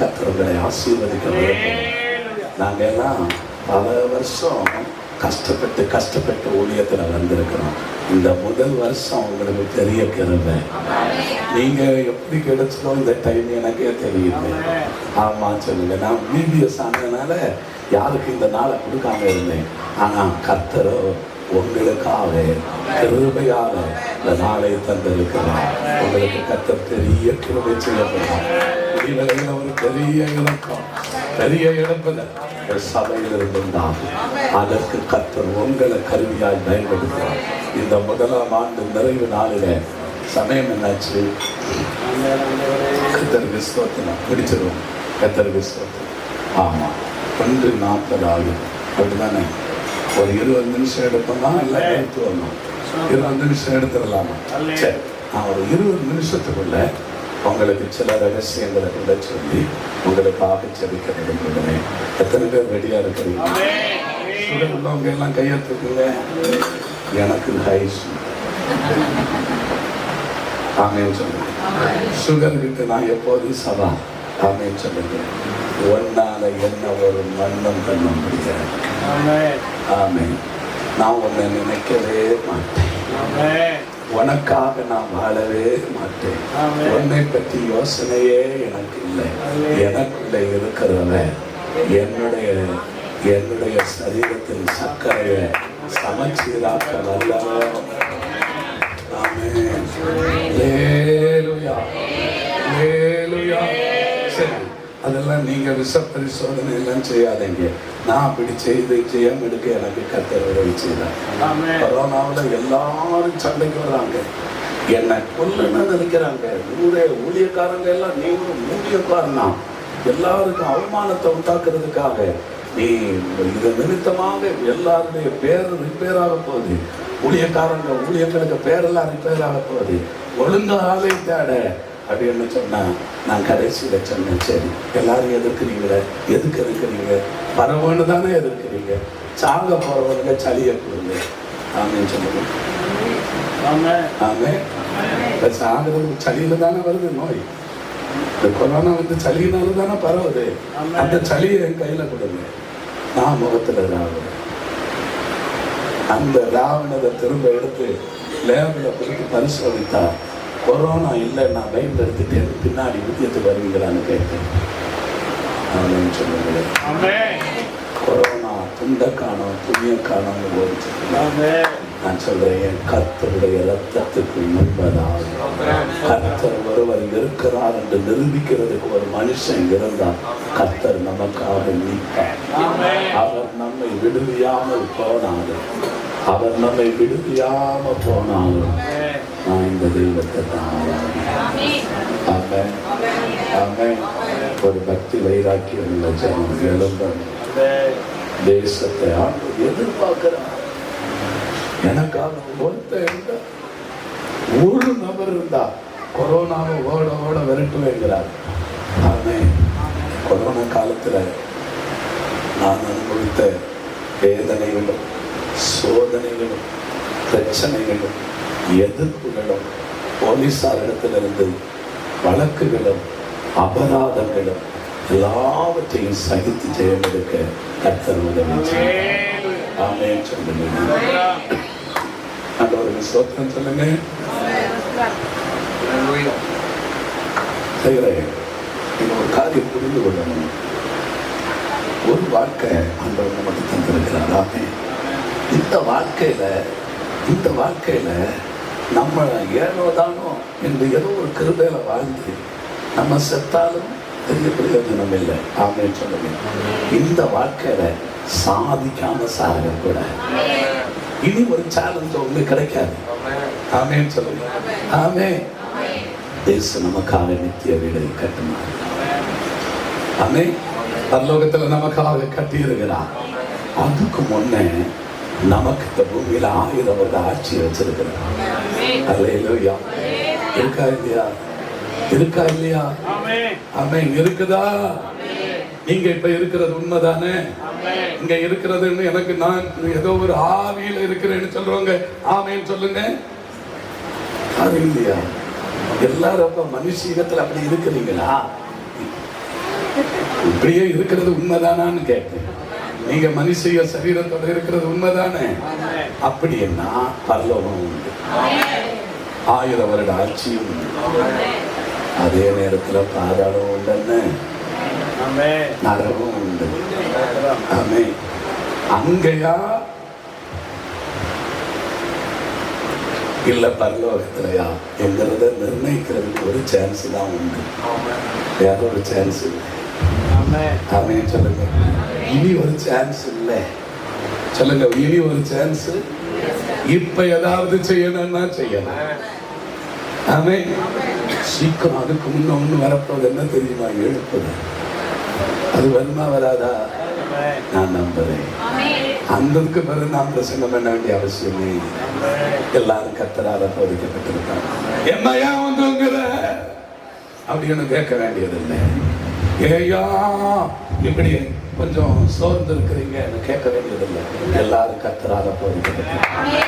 கத்திரங்களை ஆசீர்வதிக்க நாங்கள் எல்லாம் பல வருஷம் கஷ்டப்பட்டு கஷ்டப்பட்டு ஊழியத்தில் வந்திருக்கிறோம். இந்த முதல் வருஷம் உங்களுக்கு தெரிய கிருபை. நீங்கள் எப்படி கிடைச்சதோ இந்த டைம் எனக்கே தெரியுது. ஆமாம் சொல்லுங்க. நான் வீடியோஸ் ஆனதுனால யாருக்கு இந்த நாளை கொடுக்காம இருந்தேன். ஆனால் கர்த்தரோ உங்களுக்காக கிருபையாக இந்த நாளை தந்திருக்கிறார். உங்களுக்கு கர்த்தர் பெரிய கிருபை செய்யப்படும் முடிவலையில் ஒரு பெரிய இழக்கம் பெரிய இழப்புல ஒரு சபையில் அதற்கு கத்தர் உங்களை கருவியாய் பயன்படுத்துவார். இந்த முதலாம் ஆண்டு நிறைவு நாளில சமயம் என்னாச்சு? கத்தர் விஸ்வத்தினா பிடிச்சிருவோம் கத்தர் விஸ்வத்தினா ஆமா. ஒன்று நாற்பது ஆகும் அப்படிதானே? ஒரு இருபது நிமிஷம் எடுப்போம்னா எல்லாம் எடுத்து வரணும். இருபது நிமிஷம் எடுத்துடலாமா? சரி. நான் ஒரு இருபது நிமிஷத்துக்குள்ள உங்களுக்கு சில ரகசியங்களை கூட சொல்லி உங்களுக்காக செபிக்க விரும்புகிறேன். எத்தனை பேர் ரெடியா இருக்கிறீங்க? உள்ளவங்க எல்லாம் கையெழுத்துக்குங்க எனக்கு ஹை ஆமேன்னு சொல்லுங்க. சுகர் கிட்ட நான் எப்போதும் சவா ஆமேன்னு சொல்லுங்க. ஒன்னால என்ன ஒரு மண்ணும் பண்ண முடியாது. ஆமே நான் உன்னை நினைக்கவே மாட்டேன். உனக்காக நான் வாழவே மாட்டேன். உன்னை பற்றி யோசனையே எனக்கு இல்லை. எனக்குள்ள இருக்கிறவன் என்னுடைய என்னுடைய சரீரத்தின் சர்க்கரையை சமச்சீராக்க வல்லவன். அதெல்லாம் நீங்க விஷ பரிசோதனை எல்லாம் செய்யாதீங்க. நான் அப்படி செய்து ஜெயம் எடுக்க எனக்கு கத்தர் உதவி செய்தார். கொரோனாவில் எல்லாரும் சண்டைக்கு வர்றாங்க. என்னை கொல்லணும்னு நினைக்கிறாங்க. ஊரே ஊழியக்காரங்க எல்லாம் நீ ஒரு ஊழியக்காரனா? எல்லாருக்கும் அவமானத்தை உண்டாக்குறதுக்காக. நீ இது நிமித்தமாக எல்லாருடைய பேர் ரிப்பேர் ஆக போகுது. ஊழியக்காரங்க ஊழியர்களுக்கு பேரெல்லாம் ரிப்பேர் ஆக போகுது. ஒழுங்கா ஆளை தேட. அப்படின்னு சொன்னா நான் கடைசியில சொன்னேன் சரி எல்லாரும் எதிர்க்கிறீங்களே எதுக்கு எதிர்க்கிறீங்க? பரவன்னு தானே எதிர்க்கிறீங்க. சாங்க போறவங்க சளியை கொடுங்க. ஆமேன்னு சொல்லுங்க. ஆமே இப்ப சாகிறதுக்கு சளியில தானே வருது நோய். இந்த கொரோனா வந்து சளியினால தானே பரவுது. அந்த சளியை என் கையில கொடுங்க. நான் முகத்துல ராவணன். அந்த ராவணதை திரும்ப எடுத்து லேபில் கொடுத்து பரிசோதித்தா கொரோனா இல்லை நான் பயன்படுத்திட்டு எனக்கு பின்னாடி ஊதியத்துக்கு வருவீங்களான்னு கேட்டேன். அப்படின்னு சொல்லுங்களேன் கொரோனா துண்டை காணும் துணியை காணும் போச்சு நான் சொல்றேன் என் கர்த்தருடைய ரத்தத்துக்கு முன்பதாக. கர்த்தர் ஒருவர் இருக்கிறார் என்று நிரூபிக்கிறதுக்கு ஒரு மனுஷன் இருந்தால் கர்த்தர் நமக்காக நிற்பார். அவர் நம்மை விடுவியாமல் போனாலும் அவர் நம்மை விடுவியாம போனாலும் நான் இந்த தெய்வத்தை தான் ஆராதிக்கிறேன். ஆமென். ஒரு பக்தி வைராக்கியம் உள்ள ஜனம் எழும்பணும் தேசத்தை ஆண்டு எதிர்பார்க்கிறான் எனக்காக ஒருத்த ஒரு நபர் இருந்தா கொரோனாவை ஓட ஓட விரட்டுவேங்கிறார் ஆமே கொரோனா காலத்துல நான் அனுபவித்த வேதனைகளும் சோதனைகளும் பிரச்சனைகளும் எதிர்ப்புகளும் போலீசாரிடத்திலிருந்து வழக்குகளும் அபராதங்களும் எல்லாவற்றையும் சகித்து ஜெயம் எடுக்க கர்த்தர் உதவி செய்தார். சொல்லுங்க. ஆண்டவருக்கு ஸ்தோத்திரம் சொல்லுங்க. செய்கிறேன். இது ஒரு காரியம் புரிந்து கொள்ளணும். ஒரு வாழ்க்கை ஆண்டவர் நமக்கு தந்திருக்கிறார். இந்த வாழ்க்கையில இந்த வாழ்க்கையில நம்ம ஏனோ தானோ என்று ஏதோ ஒரு கிருபையில வாழ்ந்து நம்ம செத்தாலும் பெரிய பிரயோஜனம் இல்லை. ஆமென் சொல்லுங்க. இந்த வாழ்க்கையில சாதிக்காம சாக கூட இனி ஒரு சேலஞ்ச் உங்களுக்கு கிடைக்காது. ஆமென் சொல்லுங்க. ஆமே இயேசு நமக்காக நித்திய வீடு கட்டினார் ஆமே பரலோகத்துல நமக்காக கட்டி இருக்கிறார் அதுக்கு முன்னே நமக்கு இந்த பூமியில ஆயிரம் வருட ஆட்சி வச்சிருக்கிறார். இருக்கா இல்லையா? இருக்கா இல்லையா? ஆமே இருக்குதா? நீங்க இப்ப இருக்கிறது உண்மைதானே? இங்க இருக்கிறதுன்னு எனக்கு நான் ஏதோ ஒரு ஆவியில இருக்கிறேன்னு சொல்றவங்க ஆமேன்னு சொல்லுங்க. அது இல்லையா எல்லாரும் அப்ப மனுஷீகத்துல அப்படி இருக்கிறீங்களா? இப்படியே இருக்கிறது உண்மைதானான்னு கேட்டேன். நீங்க மனுஷிய சரீரத்தோட இருக்கிறது உண்மைதானே? அப்படின்னா பரலோகம் உண்டு. ஆயிரம் வருட ஆட்சியும் அதே நேரத்துல பாதாளம் உண்டு நரகம் உண்டு. ஆமே அங்கயா? இல்ல பரலோகத்திலயா? என்கிறத நிர்ணயிக்கிறதுக்கு ஒரு சான்ஸ் தான் உண்டு. வேற ஒரு சான்ஸ் இல்லை. அப்படின்னு சொல்லுங்க இனி ஒரு சான்ஸ் இல்லை சொல்லுங்க இனி ஒரு சான்ஸ் இப்ப ஏதாவது செய்யணும்னா செய்யலாம் ஆமே சீக்கிரம் அதுக்கு முன்ன ஒண்ணு வரப்போது என்ன தெரியுமா எழுப்புது அது வருமா வராதா நான் நம்புறேன் அந்ததுக்கு பிறகு நாம் பிரசங்கம் பண்ண வேண்டிய அவசியமே இல்லை. எல்லாரும் கத்தரால போதிக்கப்பட்டிருக்காங்க என்னையா வந்துங்கிற அப்படின்னு கேட்க வேண்டியதில்லை ஏயா இப்படி கொஞ்சம் சோர்ந்து இருக்கிறீங்க கேட்க வேண்டியதில்லை. எல்லாரும் கத்துறாத போதிக்கப்பட்டிருக்காங்க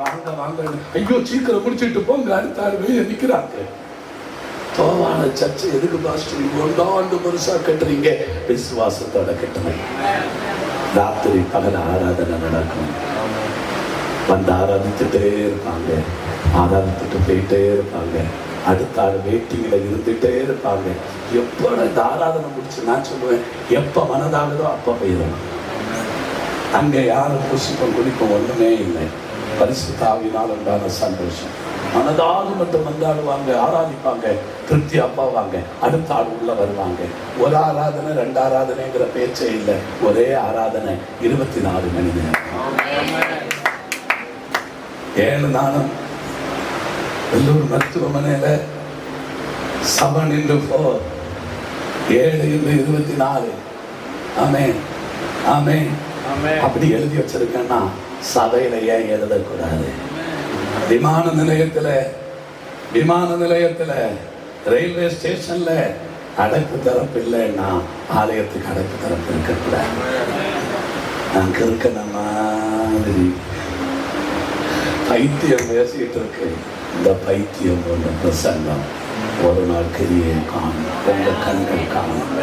வாங்க வாங்க. ஐயோ சீக்கிரம் முடிச்சுட்டு போங்க. அடுத்த ஆறு வெளியே நிற்கிறாங்க. தோவான சர்ச்சை எதுக்கு பாஸ்டர் ஒன்றாண்டு பெருசா கட்டுறீங்க? விசுவாசத்தோட கட்டுறேன் ராத்திரி பகல் ஆராதனை நடக்கும். வந்து ஆராதிச்சுட்டே இருப்பாங்க. ஆராதிச்சுட்டு போயிட்டே இருப்பாங்க. அடுத்த ஆள் வெயிட்டிங்கில் இருந்துட்டே இருப்பாங்க. எப்போ இந்த ஆராதனை முடிச்சு நான் சொல்லுவேன் எப்போ மனதாகுதோ அப்போ போயிடணும். அங்கே யாரும் புசிப்பம் குடிப்போம் ஒண்ணுமே இல்லை. பரிசுத்தாவினால் உண்டான சந்தோஷம். மனதாது மட்டும் வந்தாடுவாங்க ஆராதிப்பாங்க திருப்தி அப்பாவாங்க அடுத்த ஆள் உள்ள வருவாங்க. ஒரு ஆராதனை ரெண்டு ஆராதனைங்கிற பேச்சே இல்லை. ஒரே ஆராதனை இருபத்தி நாலு மணி நேரம். ஏழு நாளும் வெள்ளூர் மருத்துவமனையில செவன் இன்டு ஃபோர் ஏழு இன்று இருபத்தி நாலு. ஆமென். ஆமென். அப்படி எழுதி வச்சிருக்கேன்னா சபையில ஏன் எழுதக்கூடாது? விமான நிலையத்துல விமான நிலையத்துல ரயில்வே ஸ்டேஷன்ல அடைப்பு தரப்பு இல்லைன்னா ஆலயத்துக்கு அடைப்பு தரப்பு இருக்கக்கூடாது. நான் கிறுக்கன மாதிரி பைத்தியம் பேசிட்டு இருக்கு. இந்த பைத்தியம் போன்ற பிரசங்கம் ஒரு நாள் கிரியை காணும். உங்க கண்கள் காணும்.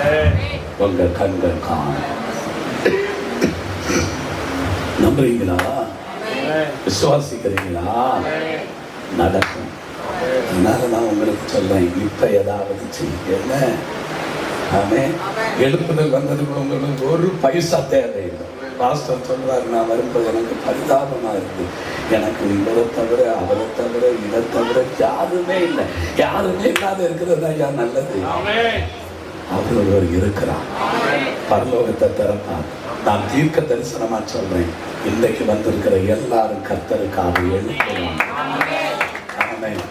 உங்க கண்கள் காணும். நம்புறீங்களா? விசுவாசிக்கிறீங்களா? நடக்கும். அதனால நான் உங்களுக்கு சொல்றேன் இப்ப ஏதாவது செய்யுங்க. ஆமே எழுப்புதல் வந்ததுக்கு உங்களுக்கு ஒரு பைசா தேவையில்லை. பாஸ்டர் சொல்றாரு நான் வரும்போது எனக்கு பரிதாபமாக இருக்கு. எனக்கு இவரை தவிர அவரை தவிர இதை தவிர யாருமே இல்லை. யாருமே இல்லாத இருக்கிறது ஐயா நல்லது? அவர் ஒருவர் இருக்கிறார். பரலோகத்தை திறப்பார். நான் தீர்க்க தரிசனமா சொல்றேன். இன்றைக்கு வந்திருக்கிற எல்லாரும் கர்த்தருக்காக எழுப்புவாங்க ஆமென்.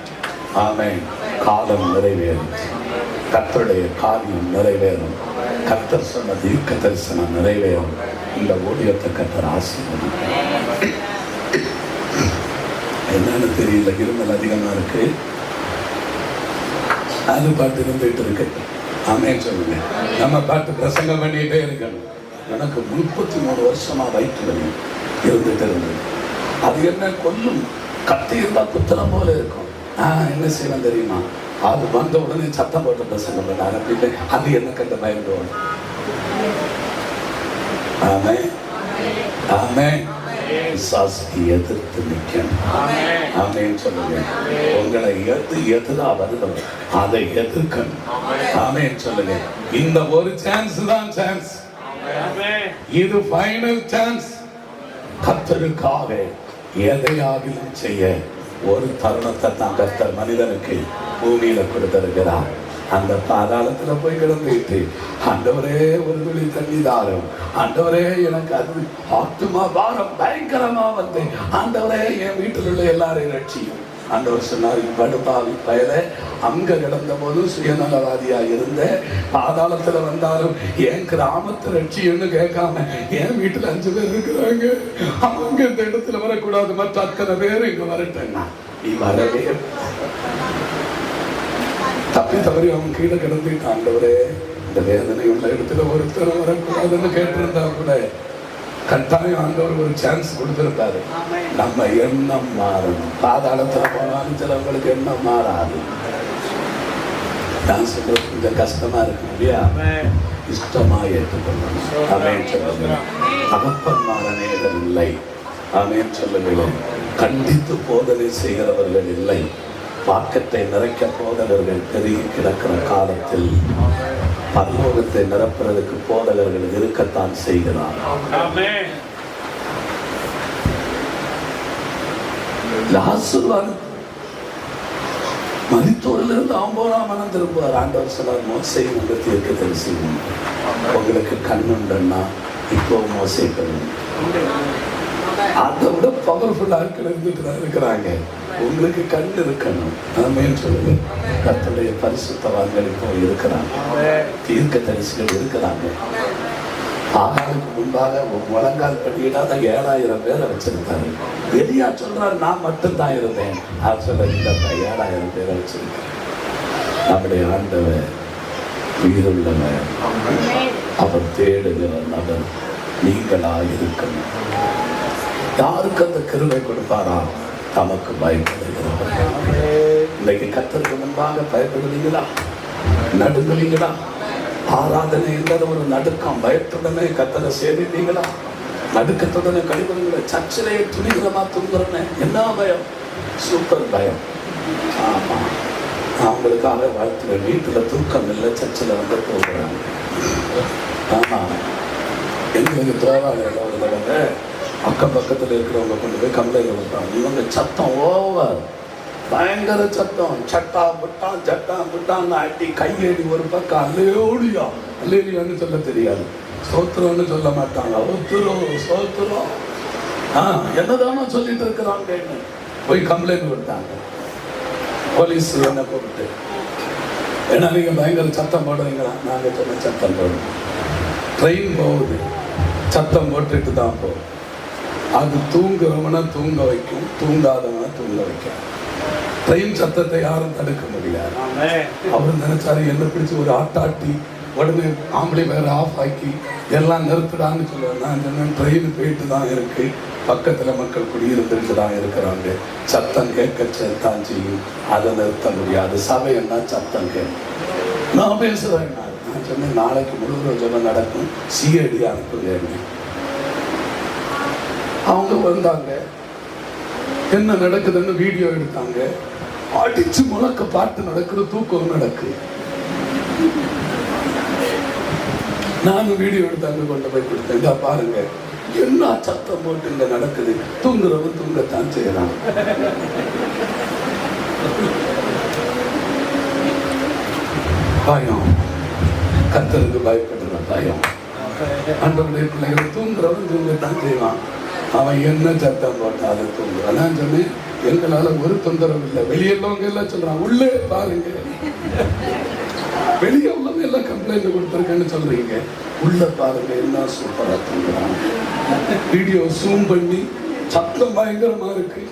ஆமென். காலம் நிறைவேறும். கர்த்தருடைய காரியம் நிறைவேறும். கர்த்தர் சொன்ன தீர்க்க தரிசனம் நிறைவேறும். இந்த ஊழியத்தை கர்த்தர் ஆசீர்வதிப்பார். என்னன்னு தெரியல இருமல் அதிகமா இருக்கு. அது பாட்டு இருந்துட்டு இருக்கு. ஆமே சொல்லுங்க. நம்ம பாட்டு பிரசங்கம் பண்ணிட்டே இருக்கணும். எனக்கு முப்பத்தி மூணு வருஷமா வயிற்று வலி இருந்துட்டு இருந்தது அது என்ன கொல்லும்? கத்தி இருந்தா குத்தனம் போல இருக்கும். நான் என்ன செய்வேன் தெரியுமா? அது வந்த உடனே சத்தம் போட்டு பிரசங்கம் பண்ணார் அது என்ன அந்த பயந்துவோம் ஆமே ஆமே விசுவாசிக்கு எதிர்த்து நிற்கணும். ஆமேன்னு சொல்லுங்க. உங்களை எது எதிரா வருதோ அதை எதிர்க்கணும். ஆமேன்னு சொல்லுங்க. இந்த ஒரு சான்ஸ் தான் சான்ஸ் இது ஃபைனல் சான்ஸ் கத்தருக்காக எதையாகிலும் செய்ய ஒரு தருணத்தை தான் கர்த்தர் மனிதனுக்கு பூமியில கொடுத்திருக்கிறார். அந்த பாதாளத்துல போய் கிடந்துட்டு ஆண்டவரே ஒரு துளி தண்ணி தாரும். ஆண்டவரே எனக்கு அது ஆத்துமா பாரம் பயங்கரமா வந்து. ஆண்டவரே என் வீட்டில் உள்ள எல்லாரையும் ரட்சியும். ஆண்டவர் சொன்னார் படுபாவி பயல. அங்க கிடந்த போது சுயநலவாதியா இருந்த. பாதாளத்துல வந்தாலும் என் கிராமத்தை ரட்சியன்னு கேட்காம என் வீட்டுல அஞ்சு பேர் இருக்கிறாங்க. அவங்க இந்த இடத்துல வரக்கூடாது. மற்ற அத்தனை பேர் இங்க வரட்டேன்னா. நீ வரவே தப்பி தவறி அவன் கீழே கிடந்து ஆண்டவரே. இந்த வேதனை உள்ள இடத்துல ஒருத்தர் வரக்கூடாதுன்னு கேட்டிருந்தா கூட கட்டாயம் ஆண்டவர் ஒரு சான்ஸ் கொடுத்திருந்தாரு. நம்ம எண்ணம் மாறணும். பாதாளத்துல போனாலும் சிலவங்களுக்கு எண்ணம் மாறாது. நான் சொல்றது கொஞ்சம் கஷ்டமா இருக்கு இல்லையா? இஷ்டமா ஏற்றுக்கொள்ளணும். அமேன் சொல்லுங்க தகப்பன்மார் அநேகர் இல்லை. அமேன் சொல்லுங்களேன் கண்டித்து போதனை செய்கிறவர்கள் இல்லை. வாக்கத்தை நிறைக்க போதகர்கள் பெருகி கிடக்கிற காலத்தில் பரலோகத்தை நிரப்புறதுக்கு போதகர்கள் இருக்கத்தான் செய்கிறார். அவன் போனா மனம் திரும்புவார். ஆண்டவர் சொல்லார் மோசை உங்க தீர்க்க தரிசி உங்களுக்கு கண்ணுண்டன்னா இப்போ மோசை கண்ணு அதை விட பவர்ஃபுல் ஆட்கள் இருந்துட்டு இருக்கிறாங்க. உங்களுக்கு கண் இருக்கணும். ஆமேன்னு சொல்லுங்க. கர்த்தருடைய பரிசுத்தவான்கள் இப்போ இருக்கிறாங்க. தீர்க்க தரிசிகள் இருக்கிறாங்க. ஆகாருக்கு முன்பாக முழங்கால் படியிடாத ஏழாயிரம் பேரை வச்சிருந்தாரு எலியா சொல்றாரு நான் மட்டும்தான் இருந்தேன். அவர் சொல்ல இல்லப்பா ஏழாயிரம் பேரை வச்சிருக்கேன். நம்முடைய ஆண்டவர் உயிருள்ளவர். அவர் தேடுகிற நபர் நீங்களா இருக்கணும் யாருக்கு அந்த கிருமை கொடுப்பாரா தமக்கு பயப்படுகிறவர். இன்னைக்கு கத்தருக்கு முன்பாக பயப்படுவீங்களா? நடுங்குவீங்களா? ஆராதனை இல்லாத ஒரு நடுக்கம். பயத்துடனே கத்தரை சேவிப்பீங்களா? நடுக்கத்துடனே கழிவுங்கள சர்ச்சிலே துணிகரமா தூங்குறேன்னு என்ன பயம்? சூப்பர் பயம். ஆமா. நான் உங்களுக்காக வாழ்த்துவேன் வீட்டுல தூக்கம் இல்லை சர்ச்சில் வந்து போகிறாங்க ஆமா. எங்களுக்கு தேவாலயம் ஒரு அக்கம் பக்கத்தில் இருக்கிறவங்க கொண்டு போய் கம்ப்ளைண்ட் கொடுத்தாங்க இவங்க சத்தம் ஓவர். பயங்கர சத்தம். சட்டா புட்டா சட்டா புட்டான்னு அடி கையடி ஒரு பக்கம். அல்லேடியா அல்லேடியான்னு சொல்ல தெரியாது. சோத்திரம்னு சொல்ல மாட்டாங்க. ஒத்துரும் சோத்திரம் ஆ என்னதானோ சொல்லிட்டு இருக்கிறாங்கன்னு போய் கம்ப்ளைண்ட் கொடுத்தாங்க. போலீஸ் என்ன கூப்பிட்டு ஏன்னா நீங்கள் பயங்கர சத்தம் போடுறீங்களா? நாங்கள் சொன்ன சத்தம் போடுறோம். ட்ரெயின் போகுது. சத்தம் போட்டுட்டு தான் போகும் அது தூங்குறவனை தூங்க வைக்கும் தூங்காதவனை தூங்க வைக்கும். ட்ரெயின் சத்தத்தை யாரும் தடுக்க முடியாது. அவர் நினைச்சாரு என்ன பிடிச்சு ஒரு ஆட்டாட்டி உடனே ஆம்பளை வேற ஆஃப் ஆக்கி எல்லாம் நிறுத்துடான்னு சொல்லுவேன் நான் சொன்னேன் ட்ரெயின் போயிட்டு தான் இருக்கு. பக்கத்துல மக்கள் குடியிருந்துட்டு தான் இருக்கிறாங்க. சத்தம் கேட்க தான் செய்யும். அதை நிறுத்த முடியாது. சபை என்ன சத்தம் கேட்கும். நான் பேசுறேன் நான். சொன்னேன் நாளைக்கு முழுவதும் ஜெபம் நடக்கும். சிஐடி அனுப்புங்க. அவங்க வந்தாங்க. என்ன நடக்குதுன்னு வீடியோ எடுத்தாங்க. அடிச்சு முழக்க பாட்டு நடக்குது தூக்கம் நடக்கு. நானும் வீடியோ எடுத்தாங்க கொண்டு போய் கொடுத்தேன். இதா பாருங்க. என்ன சத்தம் போட்டு இங்க நடக்குது? தூங்குறவன் தூங்கத்தான் செய்யறான் பயம். கத்தருக்கு பயப்படுற பயம். ஆண்டவருடைய பிள்ளைகள் தூங்குறவன் தூங்கத்தான் செய்வான். அவன் என்ன சத்தம் போட்டாலும் தூங்குறான் நான் சொன்னேன் எங்களால ஒரு தொந்தரவு இல்லை. வெளியெல்லாம் எல்லாம் சொல்றான் உள்ளே பாருங்க. வெளியே உள்ளவங்க எல்லாம் கம்ப்ளைண்ட் கொடுத்துருக்கேன்னு சொல்றீங்க. உள்ள பாருங்க என்ன சூப்பரா தூங்குறான். வீடியோ ஜூம் பண்ணி சத்தம் பயங்கரமா இருக்கு.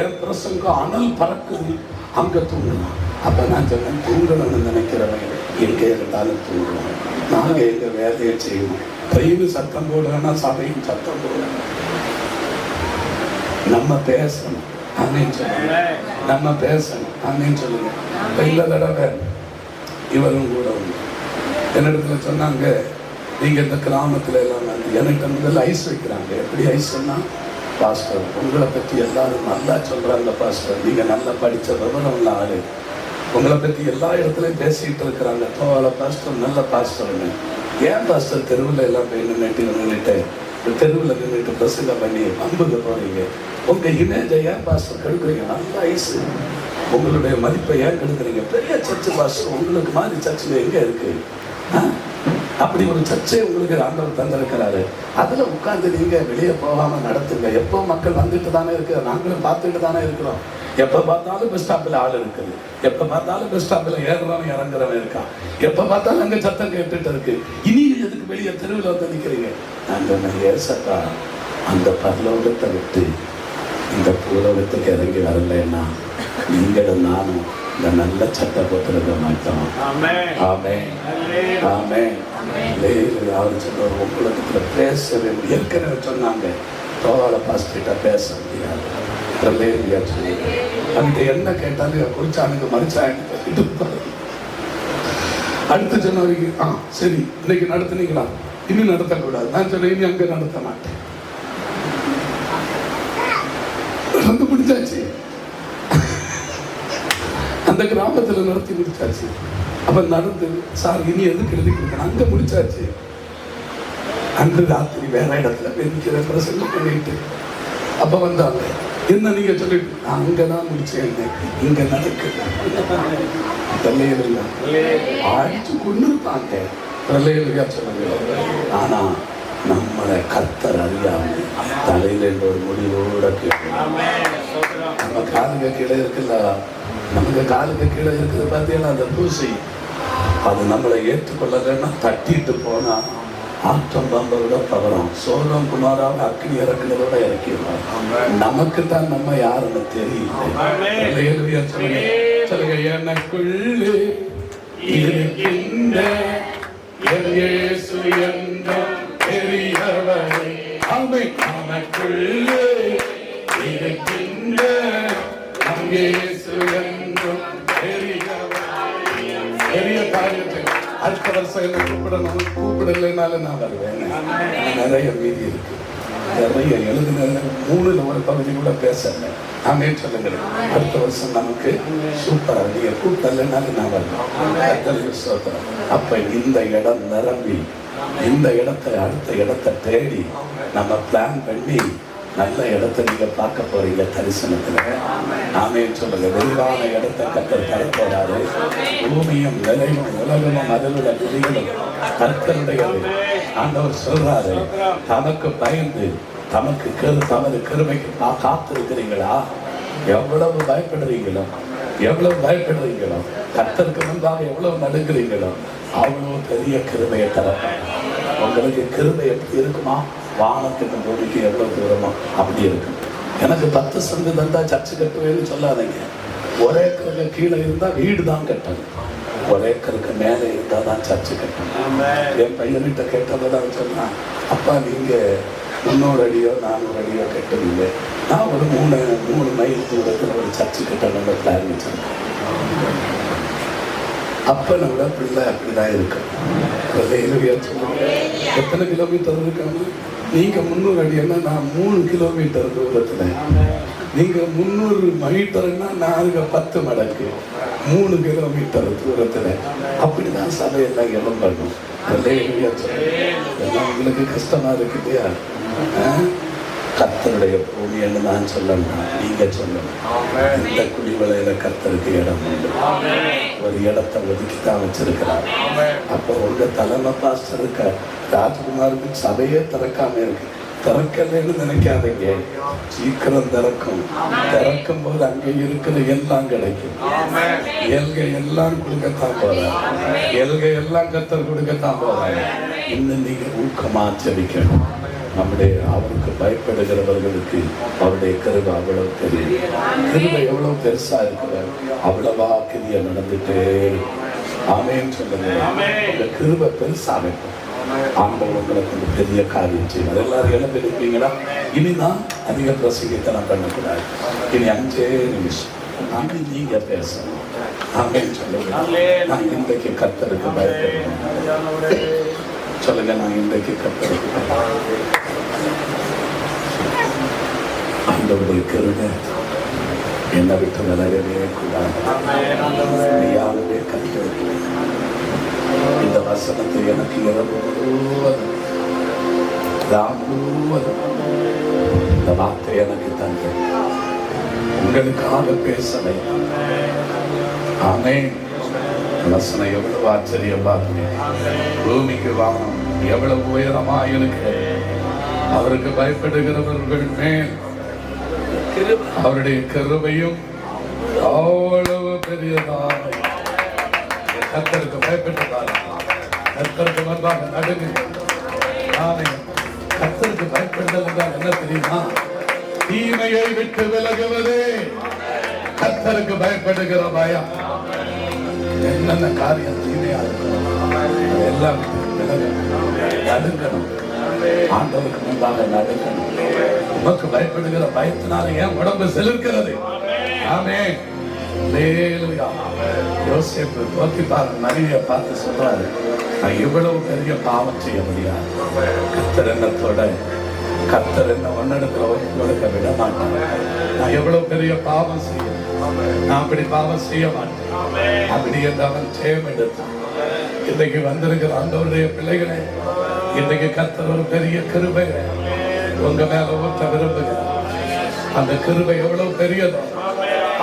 என் பிரசங்கம் அனல் பறக்குது. அங்க தூங்கலாம் அப்ப நான் சொன்னேன் தூங்கணும்னு நினைக்கிறவன் எங்க இருந்தாலும் தூங்குவோம் நாங்க எங்க வேலையை செய்வோம்? ட்ரெயின் சத்தம் போடுறேன்னா சபையும் சத்தம் போடுறேன். நம்ம பேசணும். அண்ணன் சொல்லுங்க. நம்ம பேசணும். அண்ணன் சொல்லுங்க. இப்ப இந்த தடவை இவரும் கூட உண்டு. என்னிடத்துல சொன்னாங்க நீங்க இந்த கிராமத்துல எல்லாம் வந்து எனக்கு முதல்ல ஐஸ் வைக்கிறாங்க. எப்படி ஐஸ்னா பாஸ்டர் உங்களை பத்தி எல்லாரும் நல்லா சொல்றாங்க பாஸ்டர். நீங்க நல்லா படிச்ச விவரம் உள்ள ஆளு. உங்களை பத்தி எல்லா இடத்துலயும் பேசிட்டு இருக்கிறாங்க. பரவாயில்ல பாஸ்டர் நல்ல பாஸ்டர்னு. ஏன் பாஸ்டர் தெருவில் எல்லாம் போய் நின்றுட்டு நின்றுட்டு தெருவில் நின்றுட்டு பஸ்ஸில் பண்ணி அம்புக்கு போறீங்க. உங்க இமேஜை ஏன் பாஸ்டர் கெடுக்குறீங்க? நல்ல ஐஸ் உங்களுடைய மதிப்பை ஏன் கெடுக்குறீங்க? பெரிய சர்ச்சு பாஸ்டர் உங்களுக்கு மாதிரி சர்ச்சில் எங்க இருக்கு? ஆ? அப்படி ஒரு சர்ச்சை உங்களுக்கு ஆண்டவர் தந்திருக்கிறாரு. அதில் உட்காந்து நீங்கள் வெளியே போகாம நடத்துங்க. எப்போ மக்கள் வந்துட்டு தானே இருக்கிற நாங்களும் பார்த்துட்டு தானே இருக்கிறோம். எப்ப பார்த்தாலும் பஸ் ஸ்டாப்ல ஆள் இருக்குது. எப்ப பார்த்தாலும் பஸ் ஸ்டாப்ல ஏறுறவன் இறங்குறவன் இருக்கான் எப்ப பார்த்தாலும் அங்க சத்தம் கேட்டுட்டு இருக்கு. இனி எதுக்கு வெளியே தெருவில் வந்து நிக்கிறீங்க? நான் சொன்னேன் ஏசப்பா அந்த பரலோகத்தை விட்டு இந்த பூலோகத்துக்கு இறங்கி வரலைன்னா நீங்களும் நானும் இந்த நல்ல சட்டை போட்டிருக்க மாட்டோம். ஆமே ஆமே அவர் சொன்னார் உங்களுக்கு பேசவே முடியாது. ஏற்கனவே சொன்னாங்க. தோவால பாஸ்கிட்ட பேச முடியாது. பிரலேரியா சொல்லி அந்த என்ன கேட்டாலும் குறிச்சானுக்கு மறிச்சானுக்கு அடுத்த ஜனவரிக்கு ஆ சரி இன்னைக்கு நடத்துனீங்களா? இன்னும் நடத்தக்கூடாது நான் சொன்னேன் இனி அங்கே நடத்த மாட்டேன். நடந்து முடிச்சாச்சு அந்த கிராமத்துல நடத்தி முடிச்சாச்சு. அப்போ நடந்து சார் இனி எதுக்கு எழுதி கொடுக்கணும்? அங்கே முடிச்சாச்சு. அன்று ராத்திரி வேற இடத்துல பெருக்கிற பிரசங்கம் பண்ணிட்டு அப்ப வந்தாங்க. என்ன நீங்க சொல்லிட்டு நான் அங்கதான் முடிச்சேன் இங்க நடக்குது வெள்ளையில அடிச்சு கொண்டு இருப்பாங்க வெள்ளையிலையா சொல்லுங்க ஆனா நம்மளை கத்தர் அறியாம தலையில இருந்து ஒரு முடிவோட நம்ம காலுக்கு கீழே இருக்குல்ல? நமக்கு காலுக்கு கீழே இருக்குது பார்த்தீங்கன்னா அந்த பூசி அது நம்மளை ஏற்றுக்கொள்ளலைன்னா தட்டிட்டு போனா ஆற்றம் பாம்பை விட பவரம் சோழம் குமாராக அக்னி இறக்குனதோட இறக்கிடுவார் நமக்கு தான் நம்ம யாருன்னு தெரியல. சொல்லுங்க. எனக்குள்ளே இருக்கின்ற பெரியவரே. ஆமென். நமக்குள்ளே இருக்கின்ற என்றும் பெரியவரே. பெரிய காரியத்தை அடுத்த வருஷம் என்ன கூப்பிடணும் கூப்பிடலைனாலும் நான் வருவேன் நிறைய மீதி இருக்கு நிறைய எழுதுன மூணுல ஒரு பகுதி கூட பேசல ஆமே சொல்லுங்கள் அடுத்த வருஷம் நமக்கு சூப்பரா நீங்க கூப்பிடலைனாலும் நான் வருவேன் கர்த்தருக்கு அப்ப இந்த இடம் நிரம்பி இந்த இடத்தை அடுத்த இடத்தை தேடி நம்ம பிளான் பண்ணி நல்ல இடத்தை நீங்க பார்க்க போறீங்க தரிசனத்துல. நாமே சொல்லுங்க. விரிவான இடத்தை கத்தர் தர போறாரு பூமியும் நிலையும் உலகமும் அதிலுள்ள குடிகளும் கத்தருடையது ஆண்டவர் சொல்றாரு. தமக்கு பயந்து தமக்கு கரு தமது கருமைக்கு கா- காத்திருக்கிறீங்களா எவ்வளவு பயப்படுறீங்களோ எவ்வளவு பயப்படுறீங்களோ கத்தருக்கு முன்பாக எவ்வளவு நடுங்கிறீங்களோ அவ்வளவு பெரிய கிருமையை தர உங்களுக்கு கிருபை எப்படி இருக்குமா? வானத்துக்கு பூமிக்கு எவ்வளவு தூரமோ அப்படி இருக்கும். எனக்கு பத்து சந்து தந்தா சர்ச்சு கட்டுவேன்னு சொல்லாதீங்க. ஒரே ஏக்கருக்கு கீழே இருந்தா வீடு தான் கட்டணும். ஒரு ஏக்கருக்கு மேலே இருந்தா தான் சர்ச்சு கட்டணும். என் பையன்கிட்ட கேட்டதை தான் சொன்னான் அப்பா நீங்க முன்னூறு அடியோ நானூறு அடியோ கட்டுவீங்க நான் ஒரு மூணு மூணு மைல் தூரத்தில் ஒரு சர்ச்சு கட்டணும்னு பிளான் வச்சிருக்கேன். அப்பனை விட பிள்ளை அப்படிதான் இருக்கும் ஹல்லேலூயா சொல்லுங்க. எத்தனை கிலோமீட்டர் இருக்காங்க நீங்கள் முந்நூறு அடின்னா நான் மூணு கிலோமீட்டர் தூரத்தில். நீங்கள் முந்நூறு மீட்டர்னா நான் பத்து மடங்கு. மூணு கிலோமீட்டர் தூரத்தில். அப்படி தான் சபையெல்லாம் எழும்பணும் ஹல்லேலூயா எல்லாம் உங்களுக்கு கஷ்டமாக இருக்கு இல்லையா? கர்த்தருடைய பூமின்னு நான் சொல்லணும். நீங்க சொல்லணும். இந்த குடிவலையில கர்த்தருக்கு இடம் உண்டு. ஒரு இடத்தை ஒதுக்கி தான் வச்சிருக்கிறார் அப்போ உங்க தலைமை பாஸ்டர் இருக்க ராஜ்குமாருக்கு சபையே திறக்காம இருக்கு. திறக்கலைன்னு நினைக்காதீங்க. சீக்கிரம் திறக்கும். திறக்கும் போது அங்க இருக்கிற எல்லாம் கிடைக்கும். எல்கை எல்லாம் கொடுக்கத்தான் போறாரு. எல்கை எல்லாம் கத்தர் கொடுக்கத்தான் போறாரு. இன்னும் நீங்க ஊக்கமா ஜெபிக்கணும் நம்முடைய அவருக்கு பயப்படுகிறவர்களுக்கு அவருடைய கருவை அவ்வளவு தெரியும் கருவை எவ்வளவு பெருசா இருக்கிற அவ்வளவா கிரிய நடந்துட்டே இருக்கும். சொல்லுங்க. அந்த கிருவை பெருசா அமைப்போம். ஆண்டவர் உங்களுக்கு ஒரு பெரிய காரியம் செய்வார். எல்லாரும் இடம் இருப்பீங்களா இனிதான் அதிக பிரசங்கத்தனம் பண்ணக்கூடாது. இனி அஞ்சே நிமிஷம். அங்கே நீங்க பேசணும். ஆமென்னு சொல்லுங்க. நான் இன்றைக்கு கத்தருக்கு பயப்படுறேன். சொல்லுங்க நான் இன்றைக்கு கத்தருக்கு பயப்படுறேன். ஆண்டவருடைய கருணை என்னை விட்டு விலகவே கூடாது. நீயாகவே கத்தருக்கு இந்த வசனத்தை எனக்கு இரவு முழுவதும் ராம் முழுவதும் இந்த வார்த்தை எனக்கு தந்த உங்களுக்காக பேசலை. ஆமே வசனம் எவ்வளவு ஆச்சரியம் பாருங்க. பூமிக்கு வானம் எவ்வளவு உயரமா இருக்கிறது அவருக்கு பயப்படுகிறவர்கள் மேல் அவருடைய கருவையும் அவ்வளவு பெரியதாக. கத்தருக்கு பயப்பட்டதால். கத்தருக்கு வந்தாங்க நடுங்கு கத்தருக்கு பயப்படுதல் என்றால் என்ன தெரியுமா? தீமையை விட்டு விலகுவதே. கத்தருக்கு பயப்படுகிற பயம். என்னென்ன காரியம் தீமையா இருக்கும் எல்லாம் விலகணும். நடுங்கணும். ஆண்டவருக்கு முன்பாக நடுங்கணும். உமக்கு பயப்படுகிற பயத்தினால ஏன் உடம்பு செலுக்கிறது. ஆமே யோசிப்பு யோசேப்பு மனைவிய பார்த்து சொல்றாரு நான் இவ்வளவு பெரிய பாவம் செய்ய முடியாது. கத்தர் எண்ணத்தோட கத்தர் என்ன ஒன்னடத்துல ஒப்பு கொடுக்க விட மாட்டேன் நான் எவ்வளவு பெரிய பாவம் செய்ய நான் அப்படி பாவம் செய்ய மாட்டேன். அப்படி என்று ஜெயம் எடுத்தான். இன்றைக்கு வந்திருக்கிற அந்தவருடைய பிள்ளைகளே இன்னைக்கு கத்தர் ஒரு பெரிய கிருபை உங்க மேல ஊற்ற விரும்புகிறார் அந்த கிருபை எவ்வளவு பெரியதோ.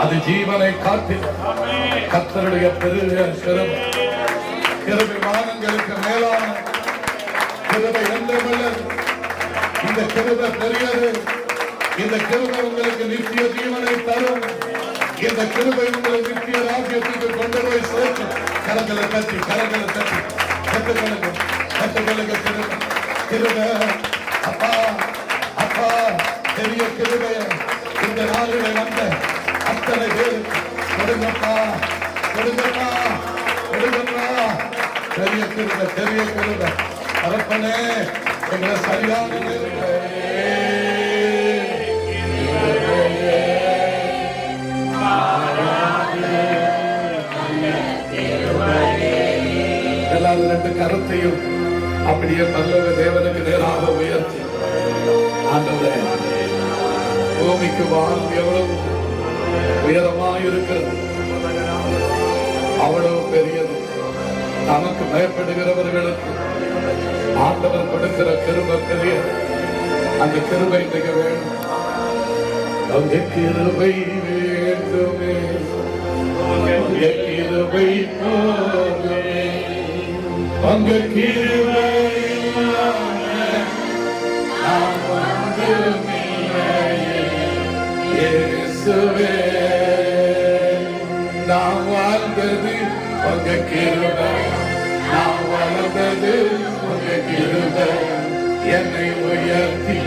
அது ஜீவனை காட்டி கத்தருடைய பெரிய கிருபை. கிருபை வானங்களுக்கு மேலான கிருபை என்றுள்ளது இந்த கிருபை பெரியது. இந்த கிருபை உங்களுக்கு நித்திய ஜீவனை தரும். இந்த கிருபை உங்களை நித்திய ராஜ்யத்துக்கு கொண்டு போய் சேர்க்கும். கரங்களை தட்டி கரங்களை தட்டி. கட்டுகளுக்கு கட்டுகளுக்கு கிருபை கிருபை அப்பா பெரிய கிருபைய இந்த நாளிலே வந்த அத்தனை பேர் கொடுங்கப்பா கொடுங்கப்பா கொடுங்கப்பா. பெரிய கிருபை பெரிய கிருபை. அரப்பனே எங்களை சரியான நேரத்திலே எல்லாரும் ரெண்டு கருத்தையும் அப்படியே பல்லவ தேவனுக்கு நேராக உயர்த்தி. ஆண்டவரே பூமிக்கு வானம் எவ்வளவு உயரமாயிருக்கிறது. அவ்வளவு பெரியது. நமக்கு பயப்படுகிறவர்களுக்கு ஆண்டவர் கொடுக்கிற கிருபை பெரிய அந்த கிருபை மிக வேண்டும். அந்த கிருபை வேண்டுமே. அந்த கிருபை போதுமே அந்த கிருபை இயேசுவே, நாம் வாழ்ந்தது உங்க கிருபை. நாம் வளர்ந்தது உங்க கிருபை. என்னை உயர்த்தி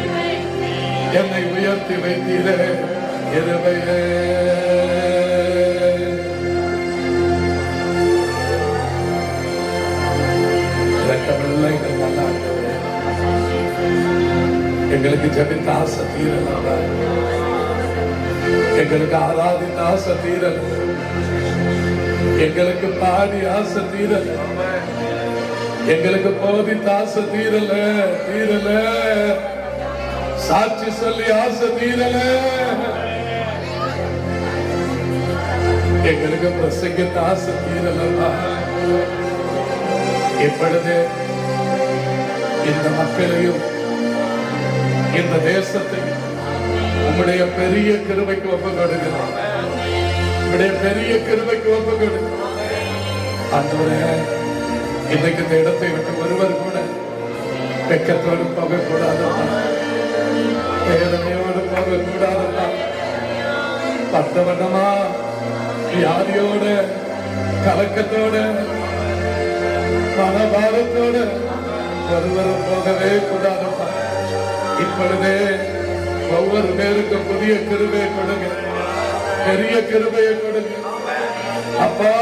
என்னை உயர்த்தி வைத்தீரே இருவையே எங்களுக்கு ஜபித்த ஆசை தீரலாம் எங்களுக்கு ஆராதித்த ஆசை தீரல எங்களுக்கு பாடி ஆசை தீரல எங்களுக்கு போதித்த ஆசை தீரல தீரல. சாட்சி சொல்லி ஆசை தீரல. எங்களுக்கு பிரசங்கித்த ஆசை தீரலப்பா இப்பொழுது இந்த மக்களையும் இந்த தேசத்தையும் உம்முடைய பெரிய கிருபைக்கு ஒப்பு கொடுக்கிறோம் உம்முடைய பெரிய கிருபைக்கு ஒப்பு கொடுக்கிறோம் ஆண்டவரே இன்னைக்கு இந்த இடத்தை விட்டு ஒருவர் கூட வெக்கத்தோடு போகக்கூடாதப்பா. வேதனையோடு போகக்கூடாதப்பா. பத்தவண்ணமா வியாதியோட கலக்கத்தோட மனபாரத்தோட ஒருவரும் போகவே கூடாதப்பா. இப்பொழுதே ஒவ்வொரு பேருக்கும் புதிய கிருபையை கொடுங்க. பெரிய கிருபையை கொடுங்க. அப்பா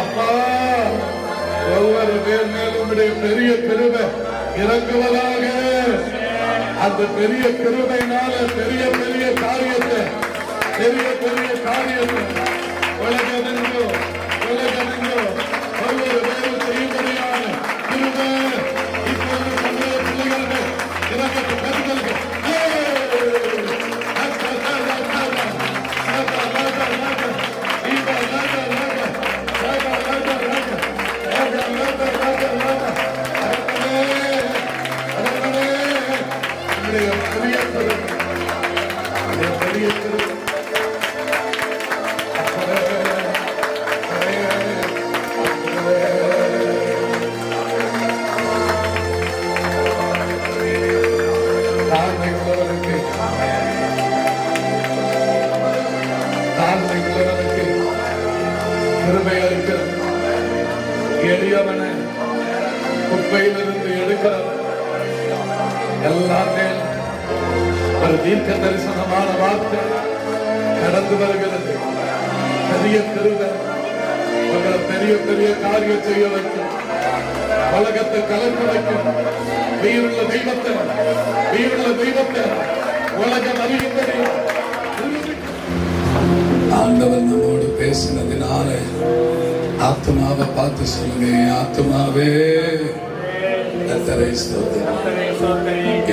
அப்பா. ஒவ்வொரு பேர் மேலும் பெரிய கிருபை இறங்குவதாக. அந்த பெரிய கிருபையினால பெரிய பெரிய காரியத்தை பெரிய பெரிய காரியத்தை உலகமெங்கோ ஒரு தீர்க்க தரிசனமான வார்த்தை கடந்து வருகிறது. பெரிய கிருபை உங்களை பெரிய பெரிய காரியம் செய்ய வைக்கும். உலகத்தை கலந்து வைக்கும். வீருள்ள தெய்வத்தை வீருள்ள தெய்வத்தை உலகம் அறிகின்றது ஆண்டவர் நம்மோடு பேசினதினால ஆத்மாவை பார்த்து சொல்லுங்க ஆத்மாவே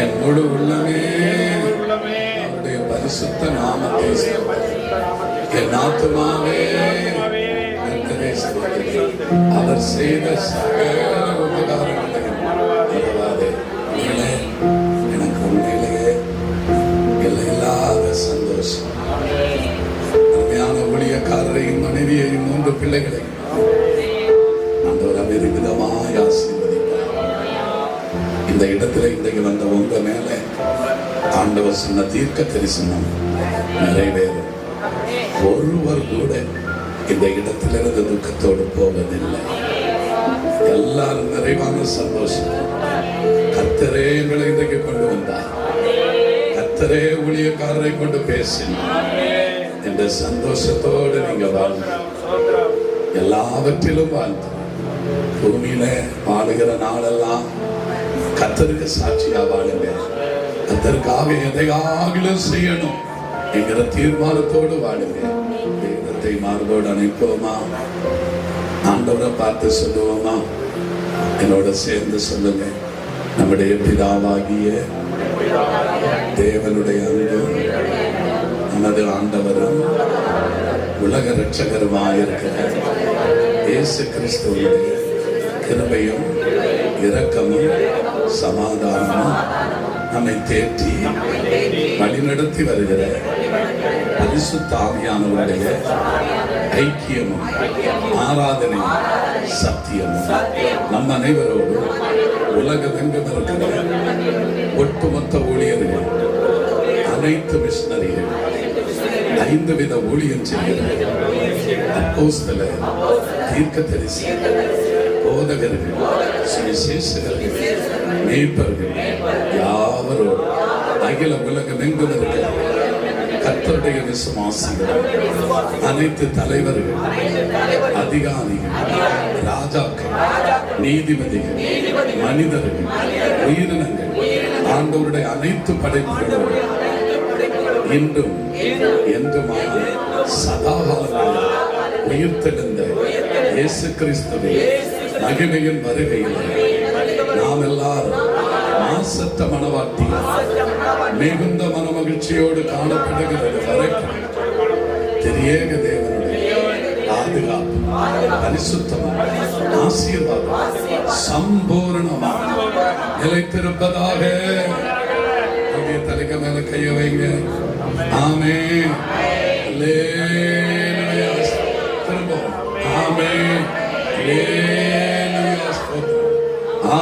என் முழு உள்ளமே பரிசுத்த நாமத்தை என் ஆத்துமாவே அவர் செய்த சகல உபகாரங்களையும் மறவாதே உண்மையிலே எனக்கு உண்மையிலேயே எல்லையில்லாத சந்தோஷம். அருமையான ஊழியக்காரரையும் மனைவியையும் மூன்று பிள்ளைகளையும் ஆண்டவர் அமிர்தமாய் ஆசீர்வதிப்பார். இந்த இடத்துல இன்றைக்கு வந்த உங்க மேலே ஆண்டவர் சொன்ன தீர்க்க தரிசனம் நிறைவேறும். ஒருவர் கூட இந்த இடத்திலிருந்து துக்கத்தோடு போவதில்லை. எல்லாரும் நிறைவான சந்தோஷம். கத்தரே எங்களை இன்றைக்கு கொண்டு வந்தார். கத்தரே ஊழியக்காரரை கொண்டு பேசினார் என்ற சந்தோஷத்தோடு நீங்க வாழ்ந்த எல்லாவற்றிலும் வாழ்ந்த பூமியில வாழுகிற நாளெல்லாம் கத்தருக்கு சாட்சியா வாழுங்க. கத்தருக்காக எதையாகிலும் செய்யணும் என்கிற தீர்மானத்தோடு வாழுங்க. தெய்வத்தை மார்போடு அணைப்போமா? ஆண்டவரை பார்த்து சொல்லுவோமா? என்னோட சேர்ந்து சொல்லுங்க. நம்முடைய பிதாவாகிய தேவனுடைய அன்பு நமது ஆண்டவரும் உலக இருக்கிற இயேசு கிறிஸ்துவனுடைய கிருபையும் இரக்கமும் சமாதானமும் நம்மை தேற்றி வழிநடத்தி வருகிற பரிசுத்த ஆவியானவருடைய ஐக்கியமும் ஆராதனையும் சத்தியமும் நம் அனைவரோடு உலகமெங்கும் இருக்கிற ஒட்டுமொத்த ஊழியர்கள் அனைத்து மிஷினரிகள் ஐந்து வித ஊழியம் செய்கிற தீர்க்க தரிசி போதகர்கள் சுவிசேஷகர்கள் மேய்ப்பர்கள் யாவரும் அகில உலகம் எங்கும் இருக்கிற கர்த்தருடைய விசுவாசிகள் அனைத்து தலைவர்கள் அதிகாரிகள் ராஜாக்கள் நீதிபதிகள் மனிதர்கள் உயிரினங்கள் ஆண்டவருடைய அனைத்து படைப்புகளும் இன்றும் என்றுமான சதாகாலங்களில் உயிர்த்தெழுந்த இயேசு கிறிஸ்துவின் மகிமையின் வருகையில் நாம் எல்லாரும் ஆசத்த மனவாட்டி மிகுந்த மன மகிழ்ச்சியோடு காணப்படுகிறது வரைக்கும் திரியேக தேவனுடைய பாதுகாப்பு பரிசுத்தமாக ஆசீர்வாதம் சம்பூர்ணமாக நிலைத்திருப்பதாக. அப்படியே தலைக்க மேல கைய வைங்க. ஆமே திரும்ப ஆமே ஆ